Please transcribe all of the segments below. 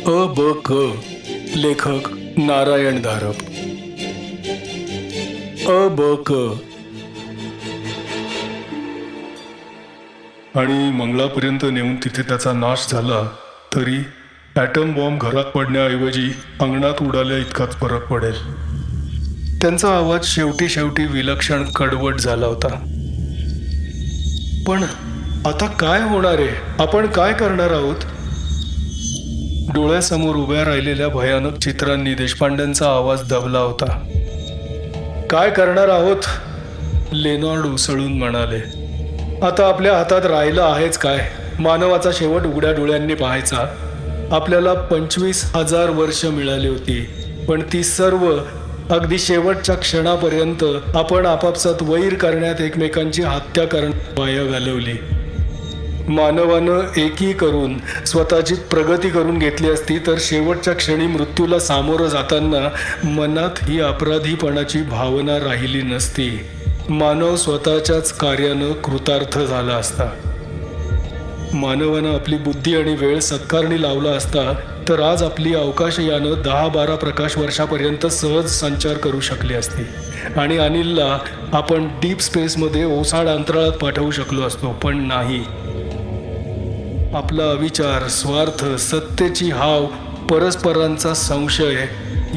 अ ब क. लेखक नारायण धारप. अ ब क. आणि मंगळापर्यंत नेऊन तिथे त्याचा नाश झाला तरी ॲटम बॉम्ब घरात पडण्याऐवजी अंगणात उडाल्या इतकाच फरक पडेल. त्यांचा आवाज शेवटी शेवटी विलक्षण कडवट झाला होता. पण आता काय होणार आहे? आपण काय करणार आहोत? डोळ्यासमोर उभ्या राहिलेल्या भयानक चित्रांनी देशपांड्यांचा आवाज दबला होता. काय करणार आहोत? लेनॉर्ड उसळून म्हणाले. आता आपल्या हातात राहिलं आहेच काय? मानवाचा शेवट उघड्या डोळ्यांनी पाहायचा. आपल्याला पंचवीस हजार वर्ष मिळाली होती पण ती सर्व अगदी शेवटच्या क्षणापर्यंत आपण आपापसात वैर करण्यात एकमेकांची हत्या करण्यात वाया घालवली. मानवानं एकी करून स्वतःची प्रगती करून घेतली असती तर शेवटच्या क्षणी मृत्यूला सामोरं जाताना मनात ही अपराधीपणाची भावना राहिली नसती. मानव स्वतःच्याच कार्यानं कृतार्थ झाला असता. मानवानं आपली बुद्धी आणि वेळ सत्कारणी लावला असता तर आज आपली अवकाशयानं दहा बारा प्रकाश वर्षापर्यंत सहज संचार करू शकली असती. आणि अनिलला आपण डीप स्पेसमध्ये ओसाड अंतराळात पाठवू शकलो असतो पण नाही. आपला अविचार स्वार्थ सत्तेची हाव परस्परांचा संशय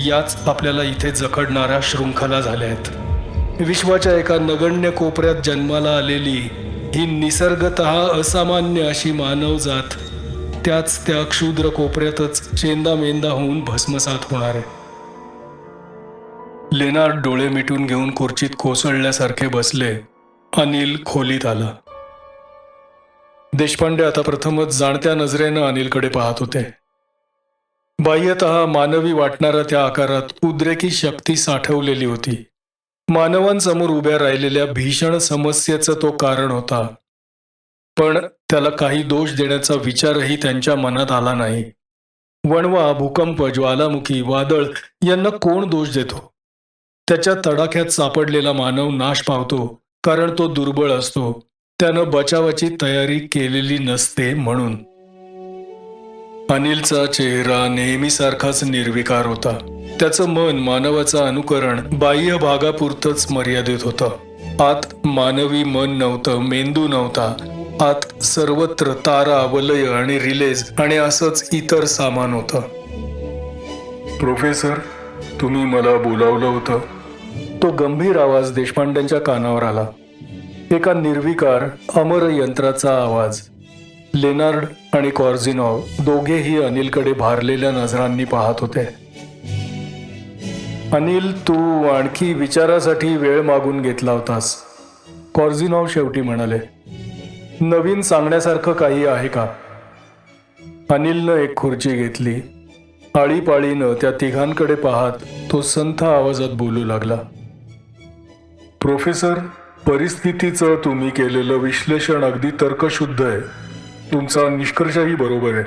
याच आपल्याला इथे जखडणाऱ्या शृंखला झाल्या आहेत. विश्वाच्या एका नगण्य कोपऱ्यात जन्माला आलेली ही निसर्गत असामान्य अशी मानवजात त्याच त्या क्षुद्र कोपऱ्यातच चेंदामेंदा होऊन भस्मसात होणार आहे. लेनार्ड डोळे मिटून घेऊन खुर्चीत कोसळल्यासारखे बसले अनिल खोलीत आला. देशपांडे आता प्रथमच जाणत्या नजरेनं अनिलकडे पाहत होते. बाह्यत मानवी वाटणाऱ्या त्या आकारात उद्रेकी शक्ती साठवलेली होती. मानवांसमोर उभ्या राहिलेल्या भीषण समस्येचं तो कारण होता. पण त्याला काही दोष देण्याचा विचारही त्यांच्या मनात आला नाही. वणवा भूकंप ज्वालामुखी वादळ यांना कोण दोष देतो? त्याच्या तडाख्यात सापडलेला मानव नाश पावतो कारण तो दुर्बळ असतो. त्यानं बचावाची तयारी केलेली नसते म्हणून. अनिलचा चेहरा नेहमीसारखाच निर्विकार होता. त्याचं मन मानवाचं अनुकरण बाह्य भागापुरतच मर्यादित होतं. आत मानवी मन नव्हतं मेंदू नव्हता. आत सर्वत्र तारा वलय आणि रिलेज आणि असंच इतर सामान होतं. प्रोफेसर तुम्ही मला बोलावलं होतं. तो गंभीर आवाज देशपांड्यांच्या कानावर आला. एका निर्विकार अमर यंत्राचा आवाज. लेनार्ड आणि कॉर्झिनॉव दोघेही अनिलकडे भारलेल्या नजरांनी पाहत होते. अनिल तू आणखी विचारासाठी वेळ मागून घेतला होतास. कॉर्झिनॉव शेवटी म्हणाले नवीन सांगण्यासारखं काही आहे का? अनिलनं एक खुर्ची घेतली. आळीपाळीनं त्या तिघांकडे पाहत तो संथ आवाजात बोलू लागला. प्रोफेसर परिस्थितीचं तुम्ही केलेलं विश्लेषण अगदी तर्कशुद्ध आहे. तुमचा निष्कर्षही बरोबर आहे.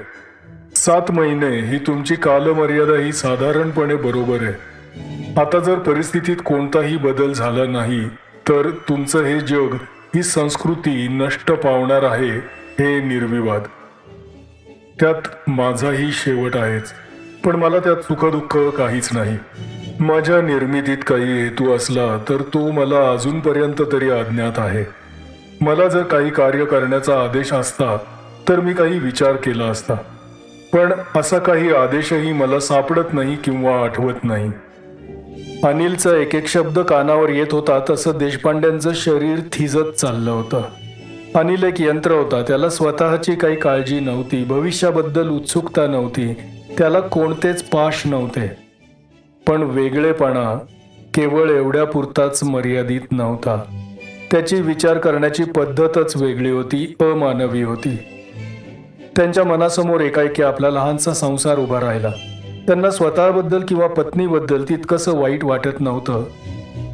सात महिने ही तुमची कालमर्यादा ही साधारणपणे बरोबर आहे. आता जर परिस्थितीत कोणताही बदल झाला नाही तर तुमचं हे जग ही संस्कृती नष्ट पावणार आहे हे निर्विवाद. त्यात माझाही शेवट आहेच. पण मला त्यात सुखदुःख काहीच नाही. माझ्या निर्मितीत काही हेतू असला तर तो मला अजूनपर्यंत तरी अज्ञात आहे. मला जर काही कार्य करण्याचा आदेश असता तर मी काही विचार केला असता. पण असा काही आदेशही मला सापडत नाही किंवा आठवत नाही. अनिलचा एक एक शब्द कानावर येत होता तसं देशपांड्यांचं शरीर थिजत चाललं होतं. अनिल एक यंत्र होता त्याला स्वतःची काही काळजी नव्हती भविष्याबद्दल उत्सुकता नव्हती त्याला कोणतेच पाश नव्हते. पण वेगळेपणा केवळ एवढ्या पुरताच मर्यादित नव्हता. त्याची विचार करण्याची पद्धतच वेगळी होती अमानवी होती. त्यांच्या मनासमोर एकाएकी आपला लहानसा संसार उभा राहिला. त्यांना स्वतःबद्दल किंवा पत्नीबद्दल तितकंसं वाईट वाटत नव्हतं.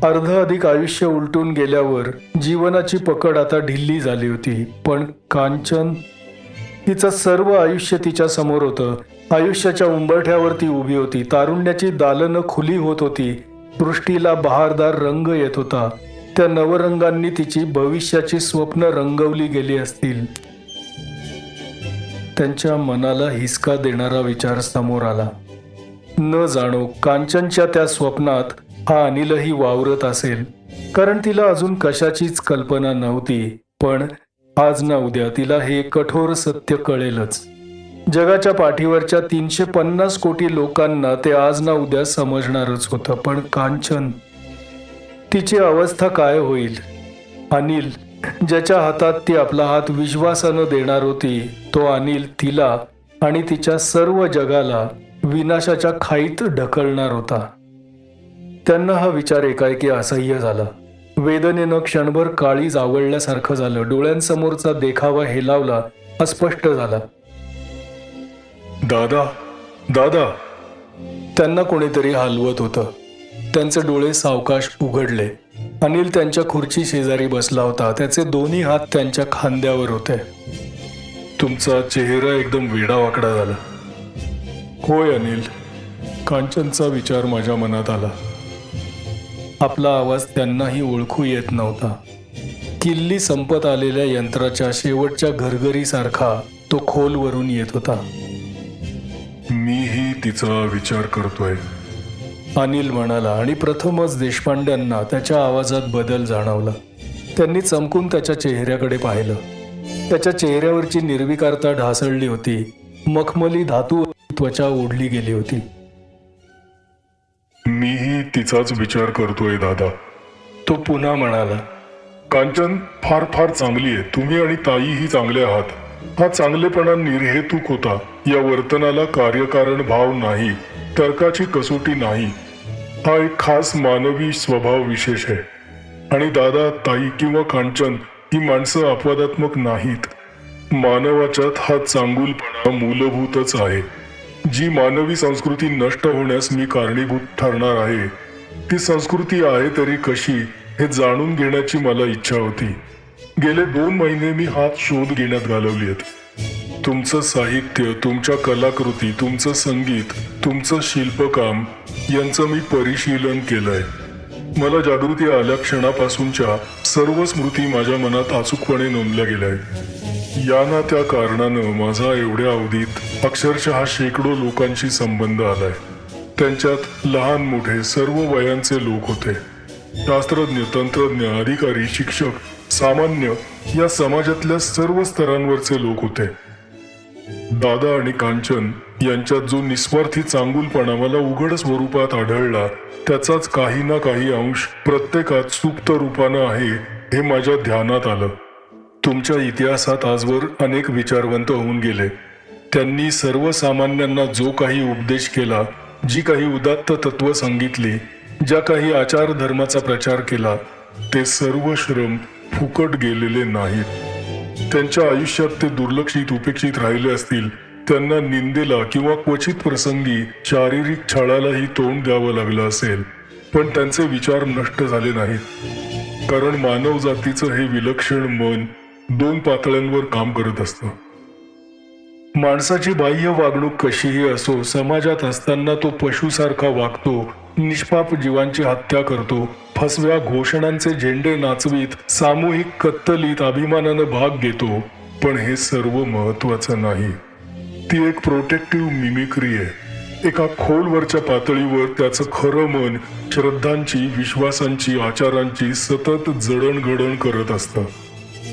अर्ध अधिक आयुष्य उलटून गेल्यावर जीवनाची पकड आता ढिल्ली झाली होती. पण कांचन तिचं सर्व आयुष्य तिच्या समोर होतं. आयुष्याच्या उंबरठ्यावर ती उभी होती. तारुण्याची दालनं खुली होत होती. दृष्टीला बहारदार रंग येत होता. त्या नवरंगांनी तिची भविष्याची स्वप्न रंगवली गेली असतील. त्यांच्या मनाला हिसका देणारा विचार समोर आला. न जाणो कांचनच्या त्या स्वप्नात हा अनिलही वावरत असेल. कारण तिला अजून कशाचीच कल्पना नव्हती. पण आज ना उद्या तिला हे कठोर सत्य कळेलच. जगाच्या पाठीवरच्या तीनशे पन्नास कोटी लोकांना ते आज ना उद्या समजणारच होतं. पण कांचन तिची अवस्था काय होईल? अनिल ज्याच्या हातात ती आपला हात विश्वासानं देणार होती तो अनिल तिला आणि तिच्या सर्व जगाला विनाशाच्या खाईत ढकलणार होता. त्यांना हा विचार एकाएकी असह्य झाला. वेदनेनं क्षणभर काळी जावळल्यासारखं झालं. डोळ्यांसमोरचा देखावा हेलावला अस्पष्ट झाला. दादा दादा. त्यांना कोणीतरी हलवत होतं. त्यांचे डोळे सावकाश उघडले. अनिल त्यांच्या खुर्ची शेजारी बसला होता. त्याचे दोन्ही हात त्यांच्या खांद्यावर होते. तुमचा चेहरा एकदम वेडावाकडा झाला. होय अनिल. कांचनचा विचार माझ्या मनात आला. आपला आवाज त्यांनाही ओळखू येत नव्हता. किल्ली संपत आलेल्या यंत्राच्या शेवटच्या घरघरीसारखा तो खोलवरून येत होता. तिचा विचार करतोय. अनिल म्हणाला आणि प्रथमच देशपांड्यांना त्याच्या आवाजात बदल जाणवला. त्यांनी चमकून त्याच्या चेहऱ्याकडे पाहिलं. त्याच्या चेहऱ्यावरची निर्विकारता ढासळली होती. मखमली धातू त्वचा ओढली गेली होती. मीही तिचाच विचार करतोय दादा. तो पुन्हा म्हणाला कांचन फार फार चांगली आहे. तुम्ही आणि ताईही चांगले आहात. हा चांगलेपणा निर्हेतुक होता. या वर्तनाला कार्यकारण भाव नाही तर्काची कसोटी नाही. हा एक खास मानवी स्वभाव विशेष आहे. आणि दादा ताई किंवा कांचन ही माणसं अपवादात्मक नाहीत. मानवाच्यात हा चांगुलपणा मूलभूतच आहे. जी मानवी संस्कृती नष्ट होण्यास मी कारणीभूत ठरणार आहे ती संस्कृती आहे तरी कशी हे जाणून घेण्याची मला इच्छा होती. गेले दोन महिने मी हात शोध घेण्यात घालवली आहेत तुमचं साहित्य तुमच्या कलाकृती तुमचं संगीत तुमचं शिल्पकाम यांचं मी परिशीलन केलंय. मला जागृती आल्या क्षणापासूनच्या सर्व स्मृती माझ्या मनात अचूकपणे नोंदल्या गेल्या आहेत या ना त्या कारणानं माझा एवढ्या अवधीत अक्षरशः शेकडो लोकांशी संबंध आलाय. त्यांच्यात लहान मोठे सर्व वयांचे लोक होते. शास्त्रज्ञ तंत्रज्ञ अधिकारी शिक्षक सामान्य या समाजातल्या सर्व स्तरांवरचे लोक होते. दादा आणि कांचन यांच्यात जो निस्वार्थी चांगुलपणा मला उघड स्वरूपात आढळला त्याचाच काही ना काही अंश प्रत्येकात सुप्त रूपानं आहे हे माझ्या ध्यानात आलं. तुमच्या इतिहासात आजवर अनेक विचारवंत होऊन गेले. त्यांनी सर्वसामान्यांना जो काही उपदेश केला जी काही उदात्त तत्व सांगितली ज्या काही आचार धर्माचा प्रचार केला ते सर्व श्रम फुकट गेलेले नाहीत. त्यांच्या आयुष्यात ते दुर्लक्षित उपेक्षित राहिले असतील. त्यांना निंदेला किंवा क्वचित प्रसंगी शारीरिक छळालाही तोंड द्यावं लागलं असेल. पण त्यांचे विचार नष्ट झाले नाहीत. कारण मानव जातीचं हे विलक्षण मन दोन पातळ्यांवर काम करत असतं. माणसाची बाह्य वागणूक कशीही असो समाजात असताना तो पशुसारखा वागतो निष्पाप जीवांची हत्या करतो. फसव्या घोषणांचे झेंडे नाचवीत सामूहिक कत्तलीत अभिमानानं भाग घेतो. पण हे सर्व महत्वाचं नाही. ती एक प्रोटेक्टिव्ह मिमिक्री आहे. एका खोलवरच्या पातळीवर त्याचं खरं मन श्रद्धांची विश्वासांची आचारांची सतत जडणघडण करत असतं.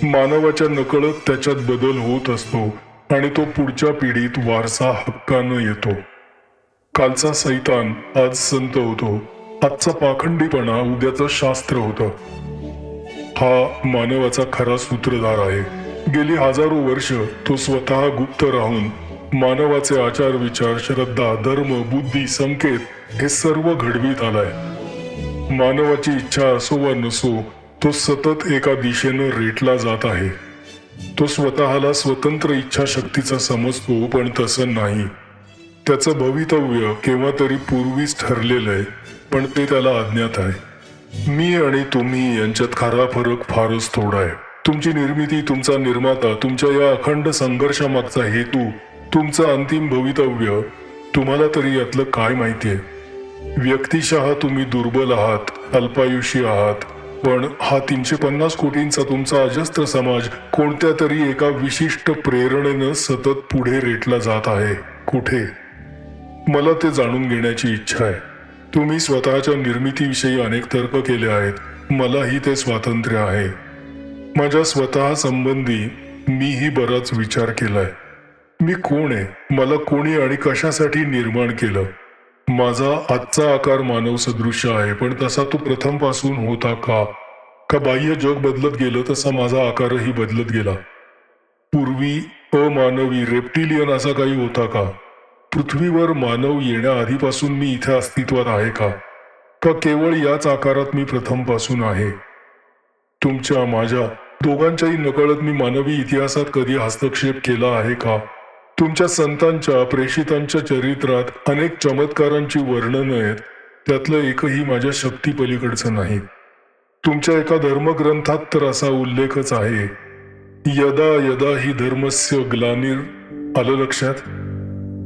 मानवाच्या नकळत त्याच्यात बदल होत असतो आणि तो पुढच्या पिढीत वारसा हक्कानं येतो. कालचा सैतान आज संत होतो. आजचा पाखंडीपणा उद्याचं शास्त्र होतं. हा मानवाचा खरा सूत्रधार आहे. गेली हजारो वर्ष तो स्वतः गुप्त राहून मानवाचे आचार विचार श्रद्धा धर्म बुद्धी संकेत हे सर्व घडवीत आलाय. मानवाची इच्छा असो वा नसो तो सतत एका दिशेनं रेटला जात आहे. तो स्वतःला स्वतंत्र इच्छाशक्तीचा समजतो पण तसं नाही. त्याचं भवितव्य केव्हा तरी पूर्वीच ठरलेलं आहे पण ते त्याला अज्ञात आहे. मी आणि तुम्ही यांच्यात खरा फरक फारच थोडा आहे. तुमची निर्मिती तुमचा निर्माता तुमच्या या अखंड संघर्षामागचा हेतू तुमचं अंतिम भवितव्य तुम्हाला तरी यातलं काय माहिती आहे? व्यक्तिशः तुम्ही दुर्बल आहात अल्पायुषी आहात पण हा तीनशे पन्नास कोटींचा तुमचा अजस्त्र समाज कोणत्या तरी एका विशिष्ट प्रेरणेनं सतत पुढे रेटला जात आहे. कुठे? मला ते जाणून घेण्याची इच्छा आहे. तुम्ही स्वतःच्या निर्मितीविषयी अनेक तर्क केले आहेत. मलाही ते स्वातंत्र्य आहे. माझ्या स्वतः संबंधी मीही बराच विचार केलाय. मी कोण आहे? मला कोणी आणि कशासाठी निर्माण केलं? माझा आजचा आकार मानव सदृश्य आहे पण तसा तो प्रथमपासून होता का? का बाह्य जग बदलत गेलं तसा माझा आकारही बदलत गेला. पूर्वी अमानवी रेप्टिलियन असा काही होता का? पृथ्वीवर मानव येण्याआधीपासून मी इथे अस्तित्वात आहे का? का केवळ याच आकारात मी प्रथमपासून आहे? तुमच्या माझ्या दोघांच्याही नकळत मी मानवी इतिहासात कधी हस्तक्षेप केला आहे का? तुमच्या संतांच्या प्रेषितांच्या चरित्रात अनेक चमत्कारांची वर्णनं आहेत त्यातलं एकही माझ्या शक्ती पलीकडचं नाही. तुमच्या एका धर्मग्रंथात तर असा उल्लेखच आहे यदा यदा ही धर्मस्य ग्लानिर आलं लक्षात?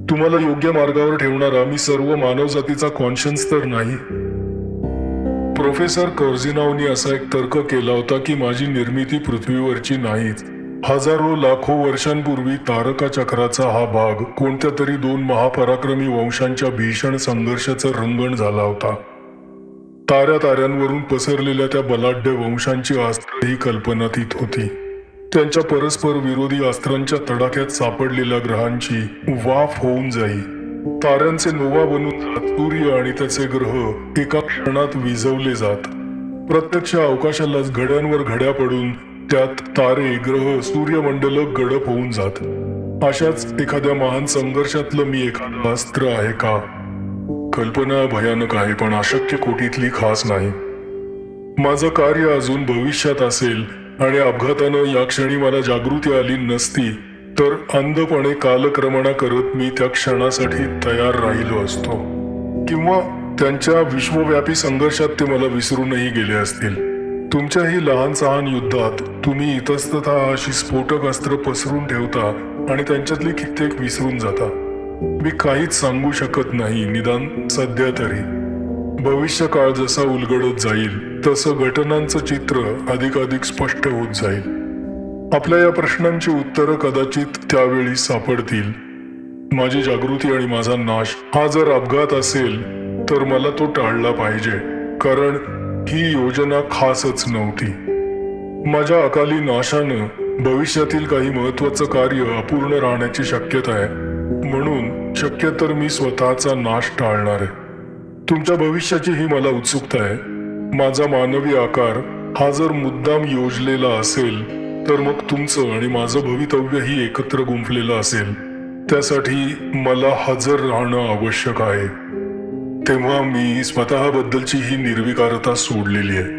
तुम्हाला योग्य मार्गावर ठेवणारा मी सर्व मानवजातीचा कॉन्शन्स तर नाही. प्रोफेसर कर्झिनावनी असा एक तर्क केला होता की माझी निर्मिती पृथ्वीवरची नाहीच हजारो लाखो वर्षांपूर्वी तारका चक्राचा हा भाग कोणत्या तरी दोन महापराक्रमी वंशांच्या भीषण संघर्षाचं रंगण झाला होता. ताऱ्या ताऱ्यांवरून पसरलेल्या त्या बलाढ्य वंशांची अस्त्र ही कल्पना तीत होती. त्यांच्या परस्पर विरोधी अस्त्रांच्या तडाख्यात सापडलेल्या ग्रहांची वाफ होऊन जाई. ताऱ्यांचे नोवा बनून सूर्य आणि त्याचे ग्रह एका क्षणात विझवले जात. प्रत्यक्ष अवकाशालाच घड्यांवर घड्या पडून त्यात तारे ग्रह सूर्यमंडल गडप होऊन जात. अशाच एखाद्या महान संघर्षातलं मी एखादं अस्त्र आहे का? कल्पना भयानक आहे पण अशक्य कोटीतली खास नाही. माझं कार्य अजून भविष्यात असेल आणि अपघातानं या क्षणी मला जागृती आली नसती तर अंधपणे कालक्रमणा करत मी त्या क्षणासाठी तयार राहिलो असतो. किंवा त्यांच्या विश्वव्यापी संघर्षात ते मला विसरूनही गेले असतील. तुमच्याही लहान सहान युद्धात तुम्ही इतस्ततः अशी स्फोटक अस्त्र पसरून ठेवता आणि त्यांच्यातली कित्येक विसरून जाता. मी काहीच सांगू शकत नाही निदान सध्या तरी. भविष्य काळ जसा उलगडत जाईल तसं घटनांचं चित्र अधिकाधिक स्पष्ट होत जाईल. आपल्या या प्रश्नांची उत्तरं कदाचित त्यावेळी सापडतील. माझी जागृती आणि माझा नाश हा जर अपघात असेल तर मला तो टाळला पाहिजे कारण ही योजना खासच नव्हती. माझ्या अकाली नाशानं भविष्यातील काही महत्वाचं कार्य अपूर्ण राहण्याची शक्यता आहे. म्हणून शक्य तर मी स्वतःचा नाश टाळणार आहे. तुमच्या भविष्याची ही मला उत्सुकता आहे. माझा मानवी आकार हा जर मुद्दाम योजलेला असेल तर मग तुमचं आणि माझं भवितव्यही एकत्र गुंफलेलं असेल. त्यासाठी मला हजर राहणं आवश्यक आहे. तेव्हा मी स्वतःबद्दलची ही निर्विकारता सोडलेली आहे.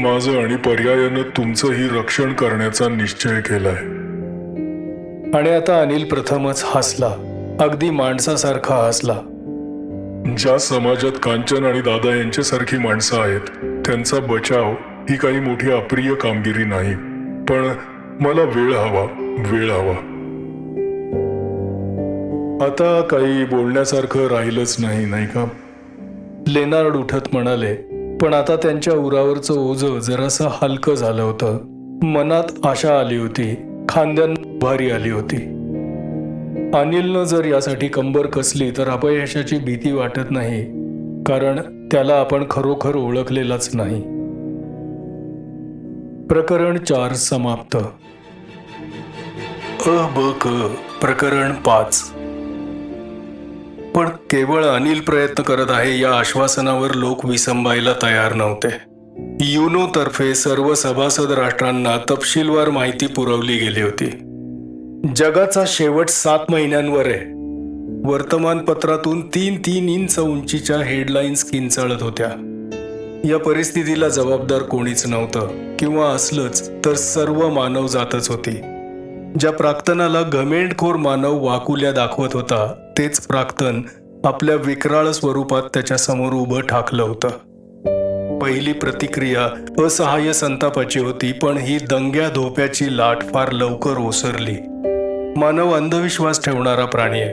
माझं आणि पर्यायानं तुमचंही रक्षण करण्याचा निश्चय केलाय. आणि आता अनिल प्रथमच हसला. अगदी माणसासारखा हसला. ज्या समाजात कांचन आणि दादा यांच्यासारखी माणसं आहेत त्यांचा बचाव ही काही मोठी अप्रिय कामगिरी नाही. पण मला वेळ हवा वेळ हवा. आता काही बोलण्यासारखं राहिलंच नाही नाही का? लेनार्ड उठत म्हणाले पण आता त्यांच्या उरावरचं ओझं जरासं हलकं झालं होतं. मनात आशा आली होती खांद्यांना भारी आली होती. अनिलनं जर यासाठी कंबर कसली तर अपयशाची भीती वाटत नाही कारण त्याला आपण खरोखर ओळखलेलाच नाही. प्रकरण चार समाप्त. अ ब क प्रकरण पाच. पण केवळ अनिल प्रयत्न करत आहे या आश्वासनावर लोक विसंबायला तयार नव्हते. युनोतर्फे सर्व सभासद राष्ट्रांना तपशीलवार माहिती पुरवली गेली होती. जगाचा शेवट सात महिन्यांवर आहे. वर्तमानपत्रातून तीन तीन इंच उंचीच्या हेडलाईन्स किंचाळत होत्या. या परिस्थितीला जबाबदार कोणीच नव्हतं किंवा असलंच तर सर्व मानव जातच होती. ज्या प्राक्तनाला घमेंडखोर मानव वाकुल्या दाखवत होता तेच प्राक्तन आपल्या विकराळ स्वरूपात त्याच्यासमोर उभं ठाकलं होतं. पहिली प्रतिक्रिया असहाय्य संतापाची होती पण ही दंग्या धोप्याची लाट फार लवकर ओसरली. मानव अंधविश्वास ठेवणारा प्राणी आहे.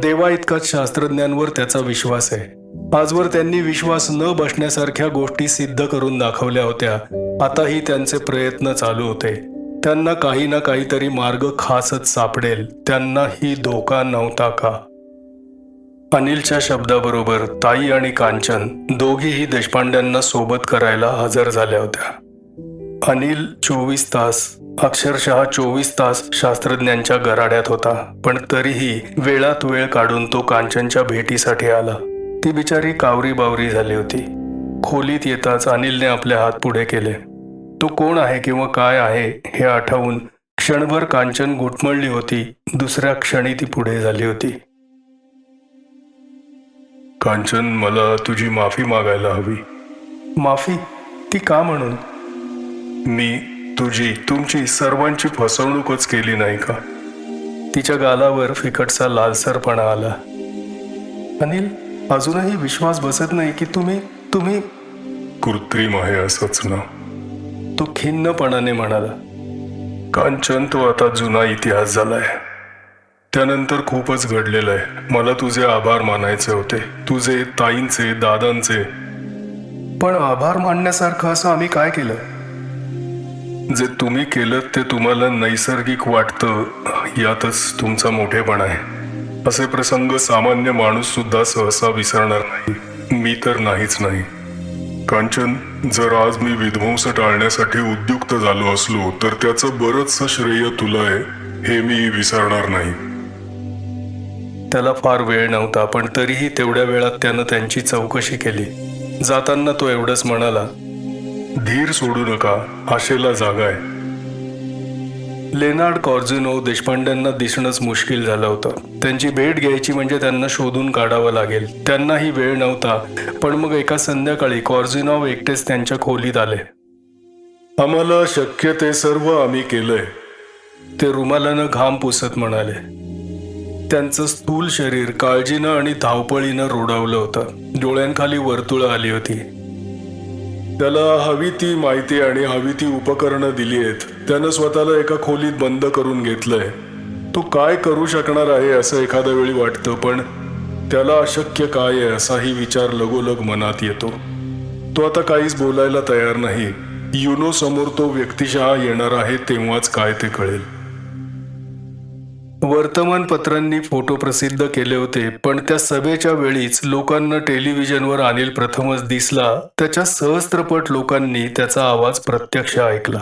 देवा इतकाच शास्त्रज्ञांवर त्याचा विश्वास आहे. आजवर त्यांनी विश्वास न बसण्यासारख्या गोष्टी सिद्ध करून दाखवल्या होत्या. आताही त्यांचे प्रयत्न चालू होते. त्यांना काही ना काहीतरी मार्ग खासच सापडेल. त्यांना ही धोका नव्हता का? अनिलच्या शब्दाबरोबर ताई आणि कांचन दोघीही देशपांड्यांना सोबत करायला हजर झाल्या होत्या. अनिल चोवीस तास अक्षरशः चोवीस तास शास्त्रज्ञांच्या गराड्यात होता पण तरीही वेळात वेळ काढून तो कांचनच्या भेटीसाठी आला. ती बिचारी कावरी बावरी झाली होती. खोलीत येताच अनिलने आपले हात पुढे केले. तो कोण आहे किंवा काय आहे हे आठवून क्षणभर कांचन घुटमळली होती दुसऱ्या क्षणी ती पुढे झाली होती. कांचन मला तुझी माफी मागायला हवी. माफी? ती का म्हणून? मी तुझी तुमची सर्वांची फसवणूकच केली नाही का? तिच्या गालावर फिकटचा लालसरपणा आला. अनिल अजूनही विश्वास बसत नाही की तुम्ही तुम्ही कृत्रिम आहे असंच ना. तो खिन्नपणाने म्हणाला कांचन तो आता जुना इतिहास झालाय. त्यानंतर खूपच घडलेलं आहे. मला तुझे आभार मानायचे होते. तुझे ताईंचे दादांचे. पण आभार मानण्यासारखं असं आम्ही काय केलं? जे तुम्ही केलं ते तुम्हाला नैसर्गिक वाटतं. यातच तुमचा मोठेपण आहे. असे प्रसंग सामान्य माणूस सुद्धा सहसा विसरणार नाही. मी तर नाहीच नाही. कांचन जर आज मी विध्वंस टाळण्यासाठी उद्युक्त झालो असलो तर त्याचं बरंचसं श्रेय तुला आहे हे मी विसरणार नाही. त्याला फार वेळ नव्हता पण तरीही तेवढ्या वेळात त्यानं त्यांची चौकशी केली. जाताना तो एवढंच म्हणाला धीर सोडू नका आशेला जागा आहे. लेनार्ड कॉर्झिनो देशपांड्यांना दिसणंच मुश्किल झालं होतं. त्यांची भेट घ्यायची म्हणजे त्यांना शोधून काढावं लागेल. त्यांनाही वेळ नव्हता पण मग एका संध्याकाळी कॉर्झिनॉव एकटेच त्यांच्या खोलीत आले. आम्हाला शक्य ते सर्व आम्ही केलंय ते रुमालानं घाम पुसत म्हणाले. त्यांचं स्थूल शरीर काळजीनं आणि धावपळीनं रोडावलं होतं. डोळ्यांखाली वर्तुळं आली होती. त्याला हवी ती माहिती आणि हवी ती उपकरणं दिली आहेत. त्यानं स्वतःला एका खोलीत बंद करून घेतलंय. तो काय करू शकणार आहे असं एखाद्या वेळी वाटतं पण त्याला अशक्य काय आहे असाही विचार लगोलग मनात येतो. तो आता काहीच बोलायला तयार नाही. युनो समोर तो व्यक्तिशः येणार आहे तेव्हाच काय ते कळेल. वर्तमानपत्रांनी फोटो प्रसिद्ध केले होते पण त्या सभेच्या वेळीच लोकांना टेलिव्हिजनवर अनिल प्रथमच दिसला. त्याच्या सहस्त्रपट लोकांनी त्याचा आवाज प्रत्यक्ष ऐकला.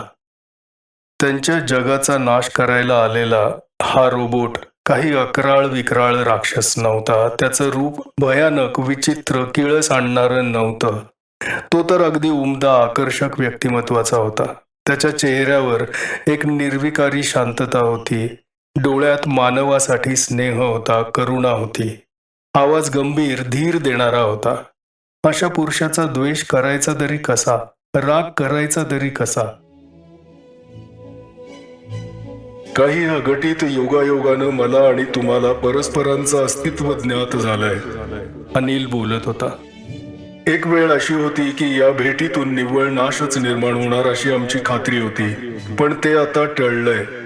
त्यांच्या जगाचा नाश करायला आलेला हा रोबोट काही अकराळ विकराळ राक्षस नव्हता. त्याचं रूप भयानक विचित्र किळस आणणारं नव्हतं. तो तर अगदी उमदा आकर्षक व्यक्तिमत्वाचा होता. त्याच्या चेहऱ्यावर एक निर्विकारी शांतता होती. डोळ्यात मानवासाठी स्नेह होता करुणा होती. आवाज गंभीर धीर देणारा होता. अशा पुरुषाचा द्वेष करायचा तरी कसा? राग करायचा तरी कसा? काही अघटित योगायोगानं मला आणि तुम्हाला परस्परांचं अस्तित्व ज्ञात झालंय. अनिल बोलत होता. एक वेळ अशी होती की या भेटीतून निव्वळ नाशच निर्माण होणार अशी आमची खात्री होती. पण ते आता टळलंय.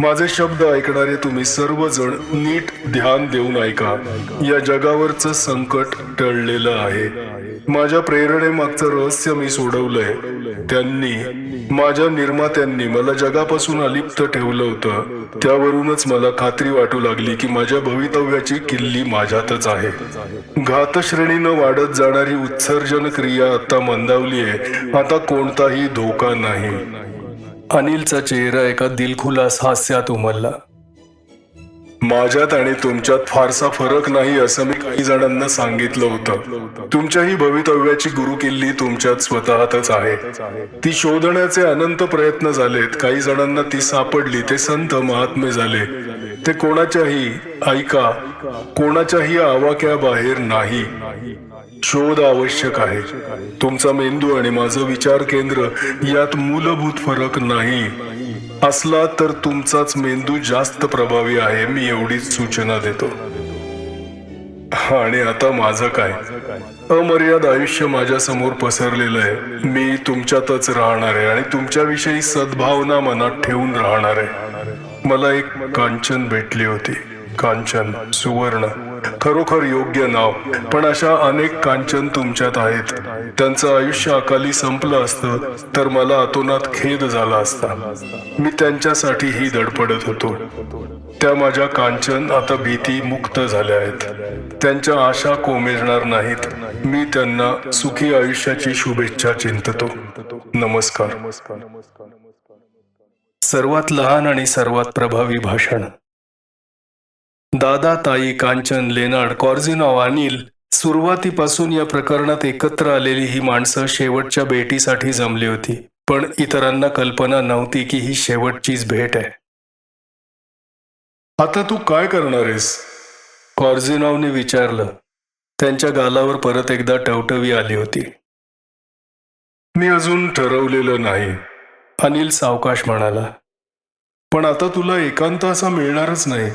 माझे शब्द ऐकणारे तुम्ही सर्वजण नीट ध्यान देऊन ऐका. या जगावरचं संकट टळलेलं आहे. माझ्या प्रेरणेमागचं रहस्य मी सोडवलंय. त्यांनी माझ्या निर्मात्यांनी मला जगापासून अलिप्त ठेवलं होतं. त्यावरूनच मला खात्री वाटू लागली की माझ्या भवितव्याची किल्ली माझ्यातच आहे. घातश्रेणीनं वाढत जाणारी उत्सर्जन क्रिया आता मंदावली आहे आता कोणताही धोका नाही. अनिलचा चेहरा एका दिलखुलास हास्यात उमलला. माझ्यात आणि तुमच्यात फारसा फरक नाही असं मी काही जणांना सांगितलं होतं. तुमच्याही भवितव्याची गुरुकिल्ली तुमच्यात स्वतःतच आहे. ती शोधण्याचे अनंत प्रयत्न झालेत. काही जणांना ती सापडली ते संत महात्मे झाले. ते कोणाच्याही ऐका कोणाच्याही आवाक्याबाहेर नाही. शोध आवश्यक आहे. तुमचा मेंदू आणि माझं विचार केंद्र यात मूलभूत फरक नाही. असला तर तुमचाच मेंदू जास्त प्रभावी आहे मी एवढीच सूचना देतो. आणि आता माझं काय? अमर्याद आयुष्य माझ्यासमोर पसरलेलं आहे. मी तुमच्यातच राहणार आहे आणि तुमच्याविषयी सद्भावना मनात ठेवून राहणार आहे. मला एक कांचन भेटली होती. कांचन सुवर्ण. खरोखर योग्य नाव. पण अशा अनेक कांचन तुमच्यात आहेत. त्यांचं आयुष्य अकाली संपलं असतं तर मला अतोनात खेद झाला असता. मी त्यांच्यासाठी ही धडपडत होतो. त्या माझ्या कांचन आता भीती मुक्त झाल्या आहेत. त्यांच्या आशा कोमेजणार नाहीत. मी त्यांना सुखी आयुष्याची शुभेच्छा चिंततो. नमस्कार. सर्वात लहान आणि सर्वात प्रभावी भाषण. दादा ताई कांचन लेनार्ड कॉर्झिनॉव अनिल सुरुवातीपासून या प्रकरणात एकत्र आलेली ही माणसं शेवटच्या भेटीसाठी जमली होती. पण इतरांना कल्पना नव्हती की ही शेवटचीच भेट आहे. आता तू काय करणार आहेस? कॉर्झिनॉवने विचारलं. त्यांच्या गालावर परत एकदा टवटवी आली होती. मी अजून ठरवलेलं नाही अनिल सावकाश म्हणाला. पण आता तुला एकांत असा मिळणारच नाही.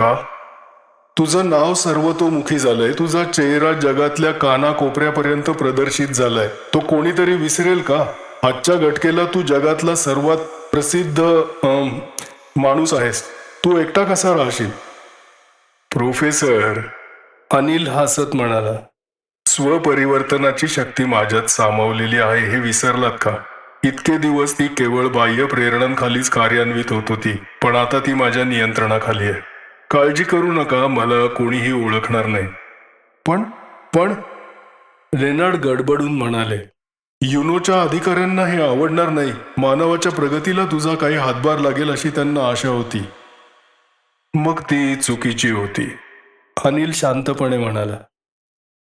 का? तुझं नाव सर्वतोमुखी झालंय. तुझा चेहरा जगातल्या कानाकोपऱ्यापर्यंत प्रदर्शित झालाय. तो कोणीतरी विसरेल का? आजच्या घटकेला तू जगातला सर्वात प्रसिद्ध माणूस आहेस. तू एकटा कसा राहशील? प्रोफेसर अनिल हसत म्हणाला स्वपरिवर्तनाची शक्ती माझ्यात सामावलेली आहे हे विसरलात का? इतके दिवस ती केवळ बाह्य प्रेरणांखालीच कार्यान्वित होत होती पण आता ती माझ्या नियंत्रणाखाली आहे. काळजी करू नका मला कोणीही ओळखणार नाही. पण पण रेनाड गडबडून म्हणाले युनोच्या अधिकाऱ्यांना हे आवडणार नाही. मानवाच्या प्रगतीला तुझा काही हातभार लागेल अशी त्यांना आशा होती. मग ती चुकीची होती. अनिल शांतपणे म्हणाला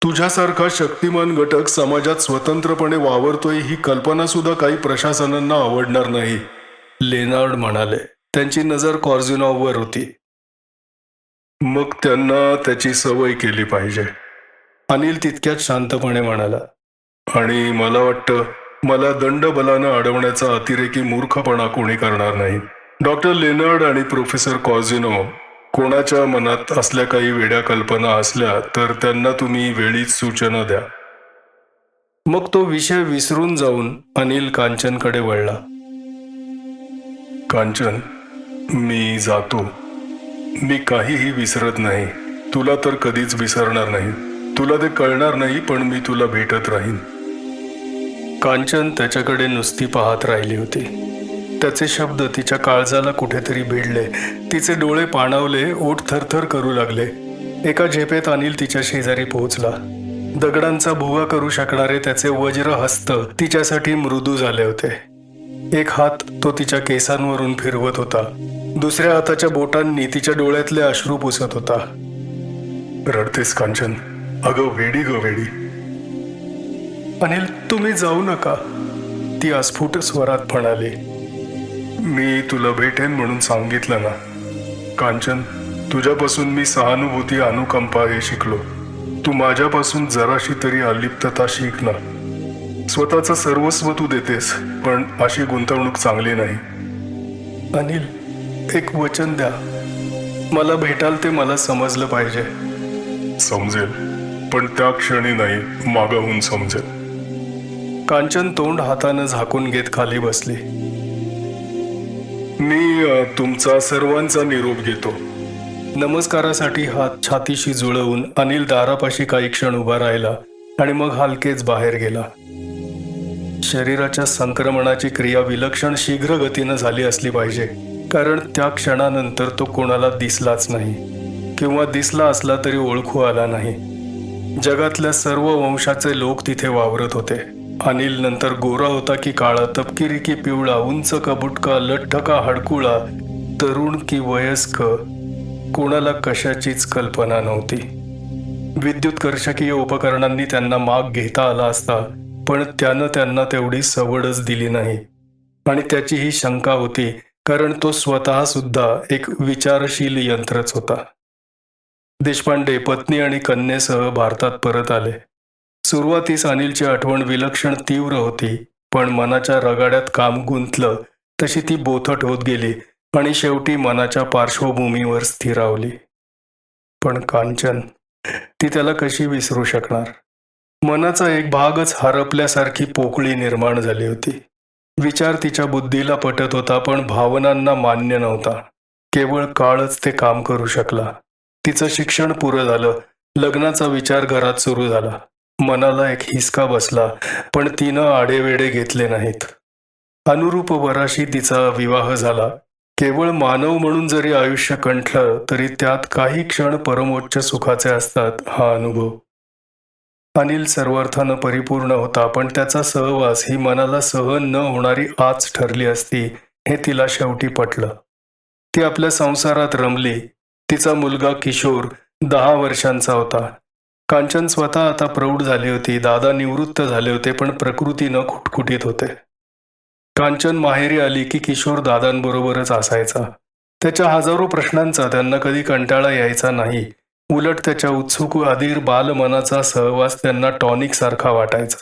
तुझ्यासारखा शक्तिमान घटक समाजात स्वतंत्रपणे वावरतोय ही कल्पना सुद्धा काही प्रशासनांना आवडणार नाही. लेनार्ड म्हणाले त्यांची नजर कॉर्झिनॉववर होती. मग त्यांना त्याची सवय केली पाहिजे. अनिल तितक्यात शांतपणे म्हणाला आणि मला वाटतं मला दंडबलानं अडवण्याचा अतिरेकी मूर्खपणा कोणी करणार नाही. डॉक्टर लेनर्ड आणि प्रोफेसर कॉझिनो कोणाच्या मनात असल्या काही वेड्या कल्पना असल्या तर त्यांना तुम्ही वेळीच सूचना द्या. मग तो विषय विसरून जाऊन अनिल कांचनकडे वळला. कांचन मी जातो. मी काहीही विसरत नाही. तुला तर कधीच विसरणार नाही. तुला ते कळणार नाही पण मी तुला भेटत राहीन. कांचन त्याच्याकडे नुसती पाहत राहिली होती. त्याचे शब्द तिच्या काळजाला कुठेतरी भिडले. तिचे डोळे पाणावले ओठ थरथर करू लागले. एका झेपेत अनिल तिच्या शेजारी पोहोचला. दगडांचा भुगा करू शकणारे त्याचे वज्र हस्त तिच्यासाठी मृदू झाले होते. एक हात तो तिच्या केसांवरून फिरवत होता. दुसऱ्या हाताच्या बोटांनी तिच्या डोळ्यातले अश्रू पुसत होता. रडतेस कांचन. अगं वेडी ग वेडी. अनिल तुम्ही जाऊ नका. ती अस्फुट स्वरात म्हणाली. मी तुला भेटेन म्हणून सांगितलं ना. कांचन तुझ्यापासून मी सहानुभूती अनुकंपा हे शिकलो. तू माझ्यापासून जराशी तरी अलिप्तता शिक ना. स्वतःचं सर्वस्व तू देतेस पण अशी गुंतवणूक चांगली नाही. अनिल एक वचन द्या. मला भेटाल ते मला समजलं पाहिजे. समजेल. पण त्या क्षणी नाही मागाहून समजेल. कांचन तोंड हातानं झाकून घेत खाली बसली. मी तुमचा सर्वांचा निरोप घेतो. नमस्कारासाठी हात छातीशी जुळवून अनिल दारापाशी काही क्षण उभा राहिला आणि मग हलकेच बाहेर गेला. शरीराच्या संक्रमणाची क्रिया विलक्षण शीघ्र गतीनं झाली असली पाहिजे. कारण त्या क्षणानंतर तो कोणाला दिसलाच नाही. किंवा दिसला असला तरी ओळखू आला नाही. जगातल्या सर्व वंशाचे लोक तिथे वावरत होते. अनिल नंतर गोरा होता की काळा तपकिरी की पिवळा उंच का बुटका लठ्ठ का हडकुळा तरुण की वयस्क. कोणाला कशाचीच कल्पना नव्हती. विद्युत कर्षकीय उपकरणांनी त्यांना माग घेता आला असता पण त्यानं त्यांना तेवढी सवडच दिली नाही. आणि त्याची ही शंका होती कारण तो स्वतः सुद्धा एक विचारशील यंत्रच होता. देशपांडे पत्नी आणि कन्येसह भारतात परत आले. सुरुवातीस अनिलची आठवण विलक्षण तीव्र होती पण मनाच्या रगाड्यात काम गुंतलं तशी ती बोथट होत गेली आणि शेवटी मनाच्या पार्श्वभूमीवर स्थिरावली. पण कांचन ती त्याला कशी विसरू शकणार? मनाचा एक भागच हरपल्यासारखी पोकळी निर्माण झाली होती. विचार तिच्या बुद्धीला पटत होता पण भावनांना मान्य नव्हता. केवळ काळच ते काम करू शकला. तिचं शिक्षण पुरं झालं. लग्नाचा विचार घरात सुरू झाला. मनाला एक हिसका बसला पण तिनं आडेवेडे घेतले नाहीत. अनुरूप वराशी तिचा विवाह झाला. केवळ मानव म्हणून जरी आयुष्य कंठलं तरी त्यात काही क्षण परमोच्च सुखाचे असतात हा अनुभव. अनिल सर्वार्थानं परिपूर्ण होता पण त्याचा सहवास ही मनाला सहन न होणारी आच ठरली असती हे तिला शेवटी पटलं. ती आपल्या संसारात रमली. तिचा मुलगा किशोर दहा वर्षांचा होता. कांचन स्वतः आता प्रौढ झाली होती. दादा निवृत्त झाले होते पण प्रकृतीनं खुटखुटीत होते. कांचन माहेरी आली की किशोर दादांबरोबरच असायचा. त्याच्या हजारो प्रश्नांचा त्यांना कधी कंटाळा यायचा नाही. उलट त्याच्या उत्सुक अधीर बालमनाचा सहवास त्यांना टॉनिक सारखा वाटायचा.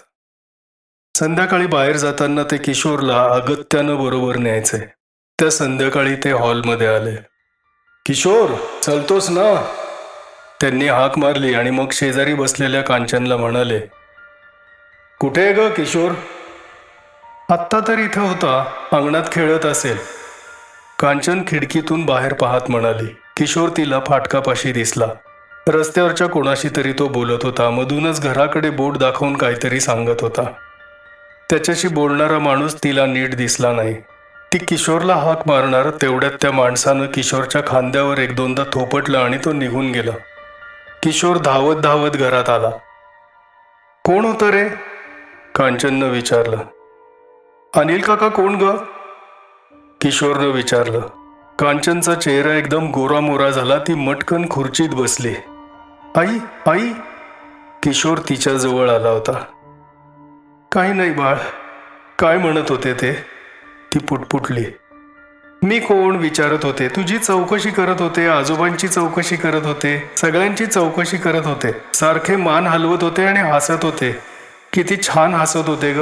संध्याकाळी बाहेर जाताना ते किशोरला अगत्यानं बरोबर न्यायचे. त्या संध्याकाळी ते हॉलमध्ये आले. किशोर चलतोस ना? त्यांनी हाक मारली आणि मग शेजारी बसलेल्या कांचनला म्हणाले कुठे आहे ग किशोर? आत्ता तर इथं होता अंगणात खेळत असेल. कांचन खिडकीतून बाहेर पाहत म्हणाली. किशोर तिला फाटकापाशी दिसला. रस्त्यावरच्या कोणाशी तरी तो बोलत होता. मधूनच घराकडे बोट दाखवून काहीतरी सांगत होता. त्याच्याशी बोलणारा माणूस तिला नीट दिसला नाही. ती किशोरला हाक मारणार तेवढ्यात त्या माणसानं किशोरच्या खांद्यावर एक दोनदा थोपटलं आणि तो निघून गेला. किशोर धावत धावत घरात आला. कोण होतं रे? कांचननं विचारलं. अनिल काका कोण ग? किशोरनं विचारलं. कांचनचा चेहरा एकदम गोरामोरा झाला. ती मटकन खुर्चीत बसली. आई आई. किशोर तिच्या जवळ आला होता. काही नाही बाळ. काय म्हणत होते ते? ती पुटपुटली. मी कोण विचारत होते? तुझी चौकशी करत होते आजोबांची चौकशी करत होते सगळ्यांची चौकशी करत होते. सारखे मान हलवत होते आणि हसत होते. किती छान हसत होते ग.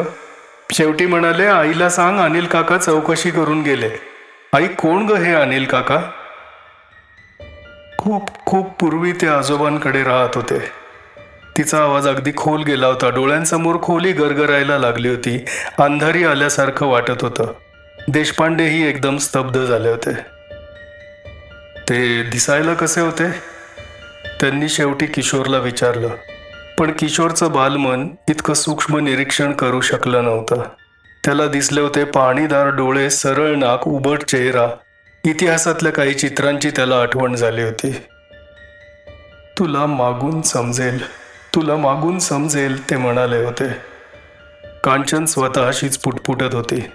शेवटी म्हणाले आईला सांग अनिल काका चौकशी करून गेले. आई कोण ग हे अनिल काका? खूप खूप पूर्वी ते आजोबांकडे राहत होते. तिचा आवाज अगदी खोल गेला होता. डोळ्यांसमोर खोली गरगरायला लागली होती. अंधारी आल्यासारखं वाटत होतं. देशपांडेही एकदम स्तब्ध झाले होते. ते दिसायला कसे होते? त्यांनी शेवटी किशोरला विचारलं. पण किशोरचं बालमन इतकं सूक्ष्म निरीक्षण करू शकलं नव्हतं. त्याला दिसले होते पाणीदार डोळे सरळ नाक उबट चेहरा. इतिहासातल्या काही चित्रांची त्याला आठवण झाली होती. तुला मागून समजेल तुला मागून समजेल ते म्हणाले होते. कांचन स्वतःशीच पुटपुटत होती.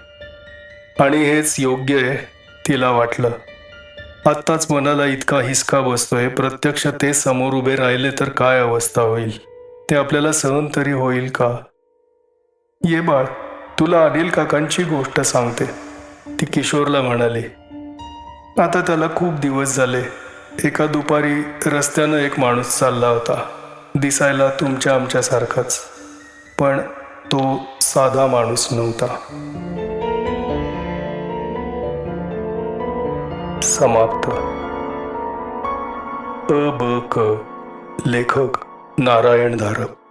आणि हेच योग्य आहे तिला वाटलं. आत्ताच मनाला इतका हिसका बसतोय प्रत्यक्ष ते समोर उभे राहिले तर काय अवस्था होईल? ते आपल्याला सहन तरी होईल का? ये बाळ तुला अनिल काकांची गोष्ट सांगते. ती किशोरला म्हणाली. आता त्याला खूप दिवस झाले. एका दुपारी रस्त्यानं एक माणूस चालला होता. दिसायला तुमच्या आमच्यासारखाच. पण तो साधा माणूस नव्हता. समाप्त. अ ब क. लेखक नारायण धारक.